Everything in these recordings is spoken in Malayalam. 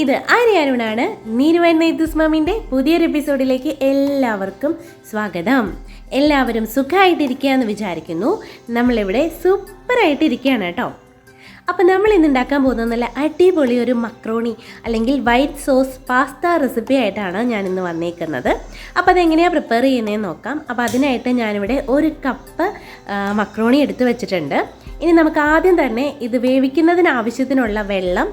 ഇത് ആര്യാരുണാണ് നീരുവൻ നെയ്ത്തൂസ് മാമിന്റെ പുതിയൊരു എപ്പിസോഡിലേക്ക് എല്ലാവർക്കും സ്വാഗതം. എല്ലാവരും സുഖമായിട്ടിരിക്കുക എന്ന് വിചാരിക്കുന്നു. നമ്മളിവിടെ സൂപ്പറായിട്ട് ഇരിക്കുകയാണ് കേട്ടോ. അപ്പോൾ നമ്മൾ ഇന്ന് ഉണ്ടാക്കാൻ പോകുന്ന നല്ല അടിപൊളി ഒരു മക്രോണി അല്ലെങ്കിൽ വൈറ്റ് സോസ് പാസ്ത റെസിപ്പി ആയിട്ടാണ് ഞാൻ ഇന്ന് വന്നേക്കുന്നത്. അപ്പോൾ അതെങ്ങനെയാണ് പ്രിപ്പയർ ചെയ്യുന്നതെന്ന് നോക്കാം. അപ്പോൾ അതിനായിട്ട് ഞാനിവിടെ ഒരു കപ്പ് മക്രോണി എടുത്തു വെച്ചിട്ടുണ്ട്. ഇനി നമുക്ക് ആദ്യം തന്നെ ഇത് വേവിക്കുന്നതിന് ആവശ്യത്തിനുള്ള വെള്ളം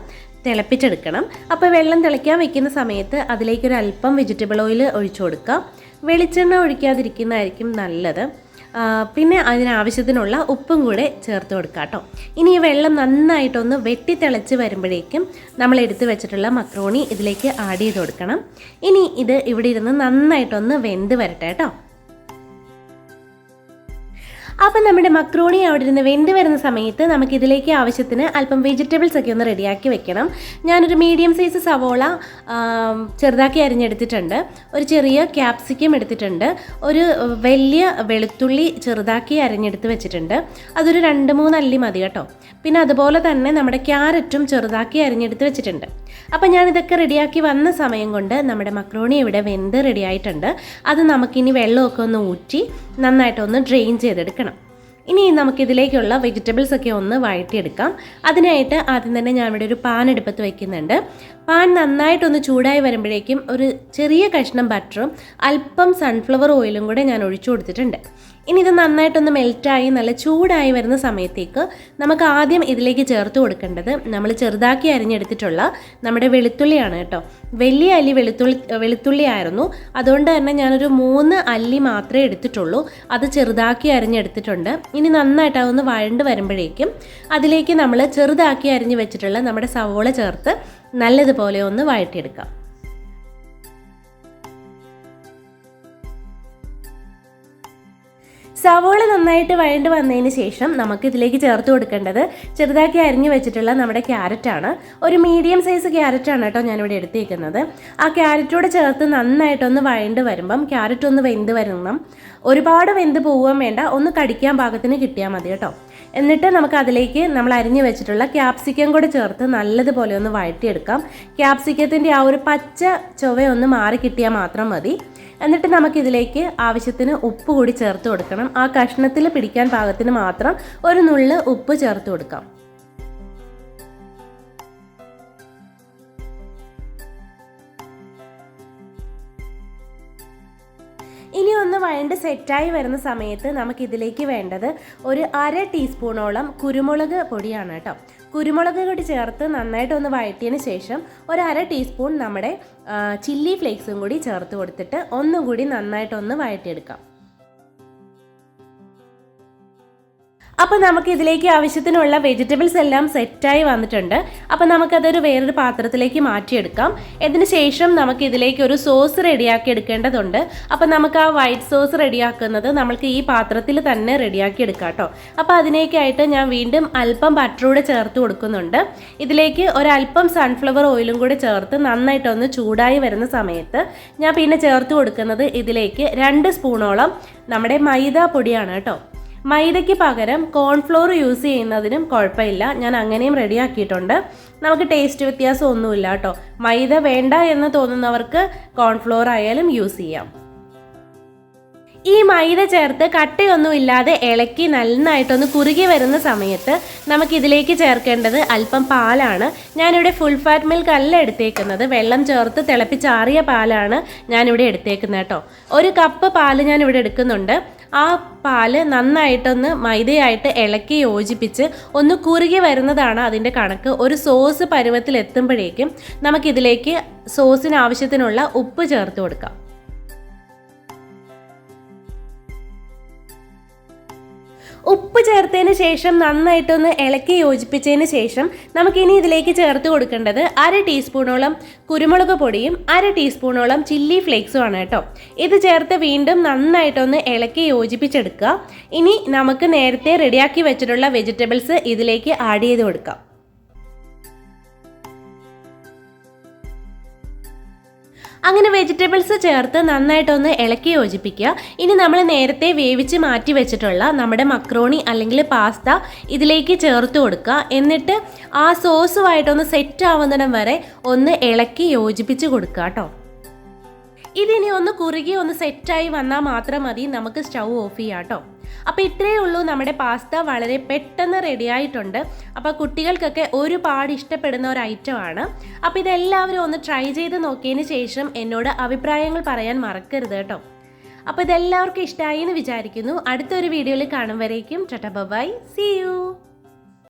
തിളപ്പിച്ചെടുക്കണം. അപ്പോൾ വെള്ളം തിളയ്ക്കാൻ വെക്കുന്ന സമയത്ത് അതിലേക്കൊരു അല്പം വെജിറ്റബിൾ ഓയിൽ ഒഴിച്ചു കൊടുക്കാം വെളിച്ചെണ്ണ ഒഴിക്കാതിരിക്കുന്നതായിരിക്കും നല്ലത്. പിന്നെ അതിനാവശ്യത്തിനുള്ള ഉപ്പും കൂടെ ചേർത്ത് കൊടുക്കുക കേട്ടോ. ഇനി ഈ വെള്ളം നന്നായിട്ടൊന്ന് വെട്ടി തിളച്ച് വരുമ്പോഴേക്കും നമ്മൾ എടുത്തു വെച്ചിട്ടുള്ള മക്രോണി ഇതിലേക്ക് ആഡ് ചെയ്ത് കൊടുക്കണം. ഇനി ഇത് ഇവിടെ ഇരുന്ന് നന്നായിട്ടൊന്ന് വെന്ത് വരട്ടെ കേട്ടോ. അപ്പം നമ്മുടെ മക്രോണി അവിടെ ഇരുന്ന് വെന്ത് വരുന്ന സമയത്ത് നമുക്ക് ഇതിലേക്ക് ആവശ്യത്തിന് അല്പം വെജിറ്റബിൾസ് ഒക്കെ ഒന്ന് റെഡിയാക്കി വെക്കണം. ഞാനൊരു മീഡിയം സൈസ് സവോള ചെറുതാക്കി അരിഞ്ഞെടുത്തിട്ടുണ്ട്. ഒരു ചെറിയ ക്യാപ്സിക്കം എടുത്തിട്ടുണ്ട്. ഒരു വലിയ വെളുത്തുള്ളി ചെറുതാക്കി അരിഞ്ഞെടുത്ത് വെച്ചിട്ടുണ്ട്. അതൊരു രണ്ട് മൂന്ന് അല്ലി മതി കേട്ടോ. പിന്നെ അതുപോലെ തന്നെ നമ്മുടെ ക്യാരറ്റും ചെറുതാക്കി അരിഞ്ഞെടുത്ത് വെച്ചിട്ടുണ്ട്. അപ്പം ഞാനിതൊക്കെ റെഡിയാക്കി വന്ന സമയം കൊണ്ട് നമ്മുടെ മക്രോണി ഇവിടെ വെന്ത് റെഡിയായിട്ടുണ്ട് അത് നമുക്കിനി വെള്ളമൊക്കെ ഒന്ന് ഊറ്റി നന്നായിട്ടൊന്ന് ഡ്രെയിൻ ചെയ്തെടുക്കണം ഇനി നമുക്കിതിലേക്കുള്ള വെജിറ്റബിൾസ് ഒക്കെ ഒന്ന് വഴറ്റിയെടുക്കാം. അതിനായിട്ട് ആദ്യം തന്നെ ഞാൻ ഇവിടെ ഒരു പാൻ എടുപ്പത്ത് വയ്ക്കുന്നുണ്ട് പാൻ നന്നായിട്ടൊന്ന് ചൂടായി വരുമ്പോഴേക്കും ഒരു ചെറിയ കഷ്ണം ബട്ടറും അല്പം സൺഫ്ലവർ ഓയിലും കൂടെ ഞാൻ ഒഴിച്ചു കൊടുത്തിട്ടുണ്ട്. ഇനി ഇത് നന്നായിട്ടൊന്ന് മെൽറ്റായി നല്ല ചൂടായി വരുന്ന സമയത്തേക്ക് നമുക്ക് ആദ്യം ഇതിലേക്ക് ചേർത്ത് കൊടുക്കേണ്ടത് നമ്മൾ ചെറുതാക്കി അരിഞ്ഞെടുത്തിട്ടുള്ള നമ്മുടെ വെളുത്തുള്ളിയാണ് കേട്ടോ. വലിയ അല്ലി വെളുത്തുള്ളി വെളുത്തുള്ളി ആയിരുന്നു. അതുകൊണ്ട് തന്നെ ഞാനൊരു മൂന്ന് അല്ലി മാത്രമേ എടുത്തിട്ടുള്ളൂ. അത് ചെറുതാക്കി അരിഞ്ഞെടുത്തിട്ടുണ്ട്. ഇനി നന്നായിട്ട് അതൊന്ന് വഴണ്ട് വരുമ്പോഴേക്കും അതിലേക്ക് നമ്മൾ ചെറുതാക്കി അരിഞ്ഞ് വെച്ചിട്ടുള്ള നമ്മുടെ സവോള ചേർത്ത് നല്ലതുപോലെ ഒന്ന് വഴറ്റിയെടുക്കാം. സവോള നന്നായിട്ട് വഴണ്ട് വന്നതിന് ശേഷം നമുക്ക് ഇതിലേക്ക് ചേർത്ത് കൊടുക്കേണ്ടത് ചെറുതാക്കി അരിഞ്ഞു വെച്ചിട്ടുള്ള നമ്മുടെ ക്യാരറ്റാണ്. ഒരു മീഡിയം സൈസ് ക്യാരറ്റാണ് കേട്ടോ ഞാനിവിടെ എടുത്തേക്കുന്നത്. ആ ക്യാരറ്റോട് ചേർത്ത് നന്നായിട്ടൊന്ന് വഴണ്ട് വരുമ്പം ക്യാരറ്റ് ഒന്ന് വെന്ത് വരണം ഒരുപാട് വെന്ത് പോവാൻ വേണ്ട ഒന്ന് കടിക്കാൻ പാകത്തിന് കിട്ടിയാൽ മതി കേട്ടോ. എന്നിട്ട് നമുക്ക് അതിലേക്ക് നമ്മൾ അരിഞ്ഞു വെച്ചിട്ടുള്ള ക്യാപ്സിക്കം കൂടെ ചേർത്ത് നല്ലതുപോലെ ഒന്ന് വഴറ്റിയെടുക്കാം. ക്യാപ്സിക്കത്തിന്റെ ആ ഒരു പച്ച ചൊവയൊന്ന് മാറി കിട്ടിയാൽ മാത്രം മതി. എന്നിട്ട് നമുക്കിതിലേക്ക് ആവശ്യത്തിന് ഉപ്പ് കൂടി ചേർത്ത് കൊടുക്കണം. ആ കഷ്ണത്തിൽ പിടിക്കാൻ പാകത്തിന് മാത്രം ഒരു നുള്ള് ഉപ്പ് ചേർത്ത് കൊടുക്കാം. ഇനി ഒന്ന് വഴണ്ട് സെറ്റായി വരുന്ന സമയത്ത് നമുക്കിതിലേക്ക് വേണ്ടത് ഒരു അര ടീസ്പൂണോളം കുരുമുളക് പൊടിയാണ് കേട്ടോ. കുരുമുളക് കൂടി ചേർത്ത് നന്നായിട്ട് ഒന്ന് വഴറ്റിയതിന് ശേഷം ഒരു അര ടീസ്പൂൺ നമ്മുടെ ചില്ലി ഫ്ലേക്സും കൂടി ചേർത്ത് കൊടുത്തിട്ട് ഒന്നും കൂടി നന്നായിട്ടൊന്ന് വഴറ്റിയെടുക്കാം. അപ്പോൾ നമുക്ക് ഇതിലേക്ക് ആവശ്യത്തിനുള്ള വെജിറ്റബിൾസ് എല്ലാം സെറ്റായി വന്നിട്ടുണ്ട്. അപ്പോൾ നമുക്കതൊരു വേറൊരു പാത്രത്തിലേക്ക് മാറ്റിയെടുക്കാം. ഇതിന് ശേഷം നമുക്ക് ഇതിലേക്ക് ഒരു സോസ് റെഡിയാക്കി എടുക്കേണ്ടതുണ്ട്. അപ്പോൾ നമുക്ക് ആ വൈറ്റ് സോസ് റെഡിയാക്കുന്നത് നമുക്ക് ഈ പാത്രത്തിൽ തന്നെ റെഡിയാക്കി എടുക്കാം കേട്ടോ അപ്പോൾ അതിനേക്കായിട്ട് ഞാൻ വീണ്ടും അല്പം ബട്ടർ കൂടെ ചേർത്ത് കൊടുക്കുന്നുണ്ട്. ഇതിലേക്ക് ഒരല്പം സൺഫ്ലവർ ഓയിലും കൂടെ ചേർത്ത് നന്നായിട്ടൊന്ന് ചൂടായി വരുന്ന സമയത്ത് ഞാൻ പിന്നെ ചേർത്ത് കൊടുക്കുന്നത് ഇതിലേക്ക് രണ്ട് സ്പൂണോളം നമ്മുടെ മൈദ പൊടിയാണ് കേട്ടോ മൈദയ്ക്ക് പകരം കോൺഫ്ലോർ യൂസ് ചെയ്യുന്നതിനും കുഴപ്പമില്ല. ഞാൻ അങ്ങനെയും റെഡിയാക്കിയിട്ടുണ്ട് നമുക്ക് ടേസ്റ്റ് വ്യത്യാസം ഒന്നുമില്ല കേട്ടോ. മൈദ വേണ്ട എന്ന് തോന്നുന്നവർക്ക് കോൺഫ്ലോർ ആയാലും യൂസ് ചെയ്യാം. ഈ മൈദ ചേർത്ത് കട്ടയൊന്നും ഇല്ലാതെ ഇളക്കി നന്നായിട്ടൊന്ന് കുറുകി വരുന്ന സമയത്ത് നമുക്കിതിലേക്ക് ചേർക്കേണ്ടത് അല്പം പാലാണ്. ഞാനിവിടെ ഫുൾ ഫാറ്റ് മിൽക്ക് അല്ല എടുത്തേക്കുന്നത്. വെള്ളം ചേർത്ത് തിളപ്പിച്ചാറിയ പാലാണ് ഞാനിവിടെ എടുത്തേക്കുന്നത് കേട്ടോ. ഒരു കപ്പ് പാൽ ഞാനിവിടെ എടുക്കുന്നുണ്ട്. ആ പാൽ നന്നായിട്ടൊന്ന് മൈദയായിട്ട് ഇളക്കി യോജിപ്പിച്ച് ഒന്ന് കുറുകി വരുന്നതാണ് അതിന്റെ കണക്ക്. ഒരു സോസ് പരുവത്തിൽ എത്തുമ്പോഴേക്കും നമുക്കിതിലേക്ക് സോസിന് ആവശ്യത്തിനുള്ള ഉപ്പ് ചേർത്ത് കൊടുക്കാം. ഉപ്പ് ചേർത്തതിന് ശേഷം നന്നായിട്ടൊന്ന് ഇളക്കി യോജിപ്പിച്ചതിന് ശേഷം നമുക്കിനി ഇതിലേക്ക് ചേർത്ത് കൊടുക്കേണ്ടത് അര ടീസ്പൂണോളം കുരുമുളക് പൊടിയും അര ടീസ്പൂണോളം ചില്ലി ഫ്ലേക്സും ആണ് കേട്ടോ. ഇത് ചേർത്ത് വീണ്ടും നന്നായിട്ടൊന്ന് ഇളക്കി യോജിപ്പിച്ചെടുക്കുക. ഇനി നമുക്ക് നേരത്തെ റെഡിയാക്കി വെച്ചിട്ടുള്ള വെജിറ്റബിൾസ് ഇതിലേക്ക് ആഡ് ചെയ്ത് കൊടുക്കാം. അങ്ങനെ വെജിറ്റബിൾസ് ചേർത്ത് നന്നായിട്ടൊന്ന് ഇളക്കി യോജിപ്പിക്കുക. ഇനി നമ്മൾ നേരത്തെ വേവിച്ച് മാറ്റി വെച്ചിട്ടുള്ള നമ്മുടെ മക്രോണി അല്ലെങ്കിൽ പാസ്ത ഇതിലേക്ക് ചേർത്ത് കൊടുക്കുക. എന്നിട്ട് ആ സോസുമായിട്ടൊന്ന് സെറ്റ് ആവുന്നിടം വരെ ഒന്ന് ഇളക്കി യോജിപ്പിച്ച് കൊടുക്കുക കേട്ടോ. ഇതിനി ഒന്ന് കുറുകി ഒന്ന് സെറ്റായി വന്നാൽ മാത്രം മതി. നമുക്ക് സ്റ്റൗ ഓഫ് ചെയ്യാം കേട്ടോ അപ്പോൾ ഇത്രയേ ഉള്ളൂ. നമ്മുടെ പാസ്ത വളരെ പെട്ടെന്ന് റെഡി ആയിട്ടുണ്ട്. അപ്പോൾ കുട്ടികൾക്കൊക്കെ ഒരുപാട് ഇഷ്ടപ്പെടുന്ന ഒരു ഐറ്റമാണ് അപ്പോൾ ഇതെല്ലാവരും ഒന്ന് ട്രൈ ചെയ്ത് നോക്കിയതിന് ശേഷം എന്നോട് അഭിപ്രായങ്ങൾ പറയാൻ മറക്കരുത് കേട്ടോ അപ്പോൾ ഇതെല്ലാവർക്കും ഇഷ്ടമായി എന്ന് വിചാരിക്കുന്നു. അടുത്തൊരു വീഡിയോയിൽ കാണും വരേക്കും. ടട്ട ബൈ സി യു